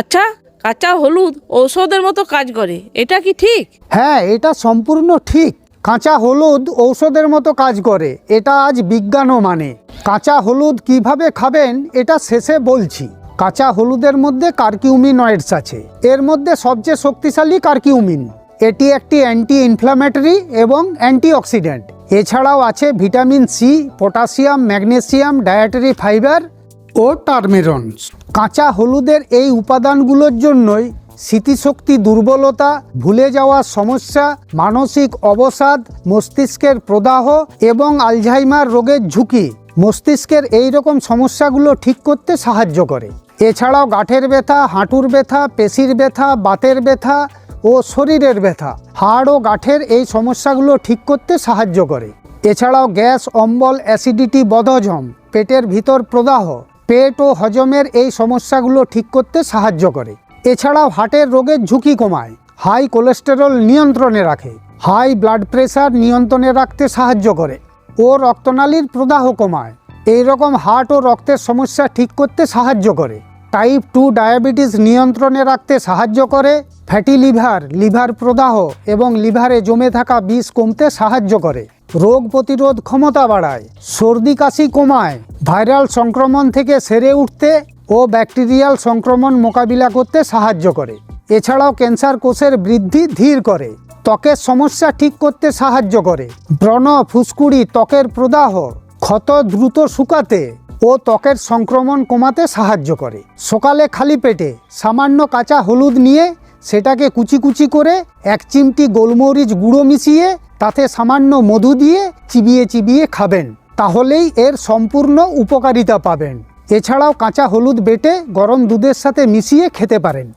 আচ্ছা কাঁচা হলুদ ঔষধের মতো কাজ করে, এটা কি ঠিক? হ্যাঁ এটা সম্পূর্ণ ঠিক। কাঁচা হলুদ ঔষধের মতো কাজ করে, এটা আজ বিজ্ঞানও মানে। কাঁচা হলুদ কীভাবে খাবেন, এটা শেষে বলছি। কাঁচা হলুদের মধ্যে কার্কিউমিনয়েডস আছে। এর মধ্যে সবচেয়ে শক্তিশালী কার্কিউমিন। এটি একটি অ্যান্টি ইনফ্লামেটরি এবং অ্যান্টিঅক্সিডেন্ট এছাড়াও আছে vitamin C, potassium, magnesium, dietary fibre ও টার্মেরনস কাঁচা হলুদের এই উপাদানগুলোর জন্যই স্মৃতিশক্তি দুর্বলতা, ভুলে যাওয়ার সমস্যা, মানসিক অবসাদ, মস্তিষ্কের প্রদাহ এবং আলঝাইমার রোগের ঝুঁকি। মস্তিষ্কের এই রকম সমস্যাগুলো ঠিক করতে সাহায্য করে। এছাড়াও গাঁঠের ব্যথা, হাঁটুর ব্যথা, পেশির ব্যথা, বাতের ব্যথা ও শরীরের ব্যথা। হাড় ও গাঁঠের এই সমস্যাগুলো ঠিক করতে সাহায্য করে। এছাড়াও গ্যাস, অম্বল, অ্যাসিডিটি, বদহজম, পেটের ভিতর প্রদাহ পেট ও হজমের এই সমস্যাগুলো ঠিক করতে সাহায্য করে। এছাড়াও হার্টের রোগের ঝুঁকি কমায়, হাই কোলেস্টেরল নিয়ন্ত্রণে রাখে, হাই ব্লাড প্রেশার নিয়ন্ত্রণে রাখতে সাহায্য করে ও রক্তনালীর প্রদাহ কমায়। এই রকম হার্ট ও রক্তের সমস্যা ঠিক করতে সাহায্য করে। টাইপ টু ডায়াবেটিস নিয়ন্ত্রণে রাখতে সাহায্য করে, ফ্যাটি লিভার লিভার প্রদাহ এবং লিভারে জমে থাকা বিষ কমতে সাহায্য করে। রোগ প্রতিরোধ ক্ষমতা বাড়ায়। সর্দি কাশি কমায়। ভাইরাল সংক্রমণ থেকে সেরে উঠতে ও ব্যাকটেরিয়াল সংক্রমণ মোকাবিলা করতে সাহায্য করে। এছাড়াও ক্যান্সার কোষের বৃদ্ধি ধীর করে। ত্বকের সমস্যা ঠিক করতে সাহায্য করে। ব্রণ, ফুসকুড়ি, ত্বকের প্রদাহ, ক্ষত দ্রুত শুকাতে ও ত্বকের সংক্রমণ কমাতে সাহায্য করে। সকালে খালি পেটে সামান্য কাঁচা হলুদ নিয়ে সেটাকে কুচি কুচি করে এক চিমটি গোলমরিচ গুঁড়ো মিশিয়ে তাতে সামান্য মধু দিয়ে চিবিয়ে চিবিয়ে খাবেন। তাহলেই এর সম্পূর্ণ উপকারিতা পাবেন। এছাড়াও কাঁচা হলুদ বেটে গরম দুধের সাথে মিশিয়ে খেতে পারেন।